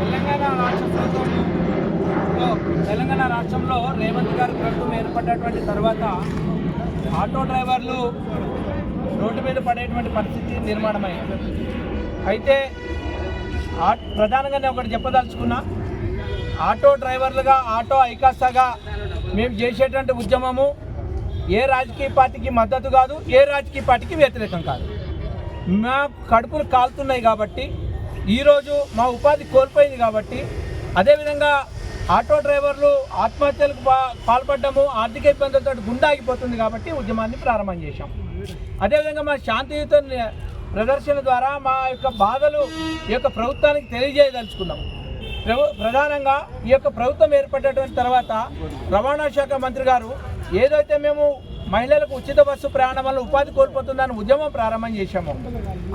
తెలంగాణ రాష్ట్రంలో తెలంగాణ రాష్ట్రంలో రేవంత్ గారి ప్రభుత్వం ఏర్పడ్డటువంటి తర్వాత ఆటో డ్రైవర్లు రోడ్డు మీద పడేటువంటి పరిస్థితి నిర్మాణమైంది. అయితే ఆ- ప్రధానంగా నేను ఒకటి చెప్పదలుచుకున్నా ఆటో డ్రైవర్లుగా ఆటో ఐకాసాగా మేము చేసేటువంటి ఉద్యమము ఏ రాజకీయ పార్టీకి మద్దతు కాదు ఏ రాజకీయ పార్టీకి వ్యతిరేకం కాదు. మా కడుపులు కాలుతున్నాయి కాబట్టి ఈరోజు మా ఉపాధి కోల్పోయింది కాబట్టి అదేవిధంగా ఆటో డ్రైవర్లు ఆత్మహత్యలకు పాల్పడ్డము ఆర్థిక ఇబ్బందులతో గుండాగిపోతుంది కాబట్టి ఉద్యమాన్ని ప్రారంభం చేశాం. అదేవిధంగా మా శాంతియుత ప్రదర్శన ద్వారా మా యొక్క బాధలు ఈ యొక్క ప్రభుత్వానికి తెలియజేయదలుచుకున్నాం. ప్రభు ప్రధానంగా ఈ యొక్క ప్రభుత్వం ఏర్పడినటువంటి తర్వాత రవాణా శాఖ మంత్రి గారు ఏదైతే మేము మహిళలకు ఉచిత బస్సు ప్రయాణం వల్ల ఉపాధి కోల్పోతుందని ఉద్యమం ప్రారంభం చేశాము.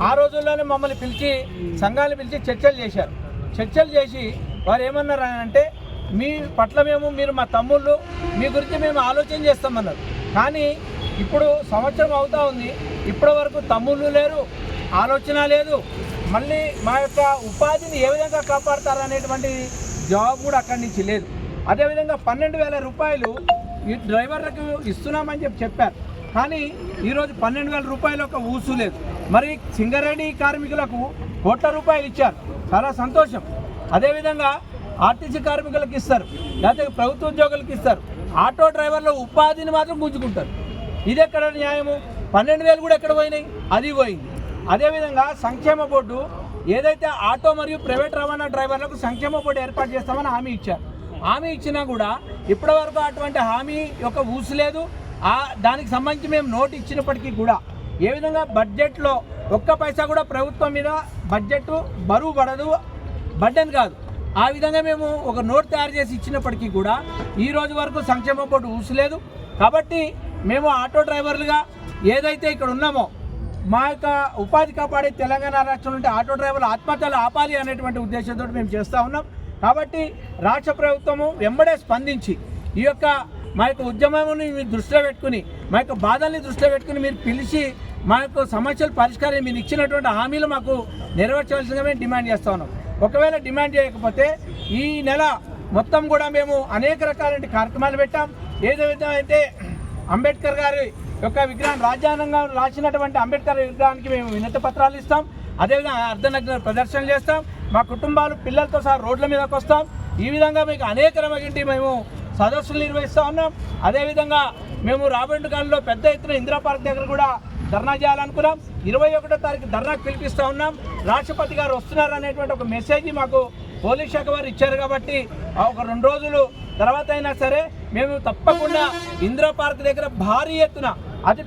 ఆ రోజుల్లోనే మమ్మల్ని పిలిచి సంఘాలు పిలిచి చర్చలు చేశారు. చర్చలు చేసి వారు ఏమన్నారు అని అంటే మీ పట్ల మేము మీరు మా తమ్ముళ్ళు మీ గురించి మేము ఆలోచన చేస్తామన్నారు. కానీ ఇప్పుడు సంవత్సరం అవుతా ఉంది. ఇప్పటి వరకు తమ్ముళ్ళు లేరు ఆలోచన లేదు. మళ్ళీ మా యొక్క ఉపాధిని ఏ విధంగా కాపాడతారు అనేటువంటి జవాబు కూడా అక్కడి నుంచి లేదు. అదేవిధంగా పన్నెండు వేల రూపాయలు డ్రైవర్లకు ఇస్తున్నామని చెప్పి చెప్పారు. కానీ ఈరోజు పన్నెండు వేల రూపాయలు ఒక ఊసు లేదు. మరి సింగరేణి కార్మికులకు కోట్ల రూపాయలు ఇచ్చారు. చాలా సంతోషం. అదేవిధంగా ఆర్టీసీ కార్మికులకు ఇస్తారు. లేకపోతే ప్రభుత్వ ఉద్యోగులకు ఇస్తారు. ఆటో డ్రైవర్ల ఉపాధిని మాత్రం గుంజుకుంటారు. ఇది ఎక్కడ న్యాయము? పన్నెండు వేలు కూడా ఎక్కడ పోయినాయి? అది పోయింది. అదేవిధంగా సంక్షేమ బోర్డు ఏదైతే ఆటో మరియు ప్రైవేట్ రవాణా డ్రైవర్లకు సంక్షేమ బోర్డు ఏర్పాటు చేస్తామని హామీ ఇచ్చారు. హామీ ఇచ్చినా కూడా ఇప్పటివరకు అటువంటి హామీ యొక్క ఊసు లేదు. ఆ దానికి సంబంధించి మేము నోటు ఇచ్చినప్పటికీ కూడా ఏ విధంగా బడ్జెట్లో ఒక్క పైసా కూడా ప్రభుత్వం మీద బడ్జెట్ బరువు పడదు బడ్డెన్ కాదు. ఆ విధంగా మేము ఒక నోట్ తయారు చేసి ఇచ్చినప్పటికీ కూడా ఈ రోజు వరకు సంక్షేమ బోర్డు ఊసలేదు కాబట్టి మేము ఆటో డ్రైవర్లుగా ఏదైతే ఇక్కడ ఉన్నామో మా యొక్క ఉపాధి కాపాడే తెలంగాణ రాష్ట్రంలో ఆటో డ్రైవర్లు ఆత్మహత్యలు ఆపాలి అనేటువంటి ఉద్దేశంతో మేము చేస్తూ ఉన్నాం. కాబట్టి రాష్ట్ర ప్రభుత్వము వెంబడే స్పందించి ఈ యొక్క మా యొక్క ఉద్యమాన్ని మీరు దృష్టిలో పెట్టుకుని మా యొక్క బాధల్ని దృష్టిలో పెట్టుకుని మీరు పిలిచి మా యొక్క సమస్యల పరిష్కారం మీరు ఇచ్చినటువంటి హామీలు మాకు నెరవేర్చవలసిందిగా మేము డిమాండ్ చేస్తా ఉన్నాం. ఒకవేళ డిమాండ్ చేయకపోతే ఈ నెల మొత్తం కూడా మేము అనేక రకాలైన కార్యక్రమాలు పెట్టాం. ఏదైతే అయితే అంబేద్కర్ గారి యొక్క విగ్రహం రాజ్యాంగంగా రాసినటువంటి అంబేద్కర్ విగ్రహానికి మేము వినతి పత్రాలు ఇస్తాం. అదేవిధంగా అర్ధనగ్న ప్రదర్శనలు చేస్తాం. మా కుటుంబాలు పిల్లలతో సహా రోడ్ల మీదకి వస్తాం. ఈ విధంగా మీకు అనేక రమగింటి మేము సదస్సులు నిర్వహిస్తూ ఉన్నాం. అదేవిధంగా మేము రాబోయే కాలంలో పెద్ద ఎత్తున ఇందిరా పార్క్ దగ్గర కూడా ధర్నా చేయాలనుకున్నాం. ఇరవై ఒకటో తారీఖు ధర్నాకు పిలిపిస్తూ ఉన్నాం. రాష్ట్రపతి గారు వస్తున్నారు అనేటువంటి ఒక మెసేజ్ మాకు పోలీస్ శాఖ వారు ఇచ్చారు కాబట్టి ఒక రెండు రోజులు తర్వాత అయినా సరే మేము తప్పకుండా ఇందిరా పార్క్ దగ్గర భారీ ఎత్తున అతి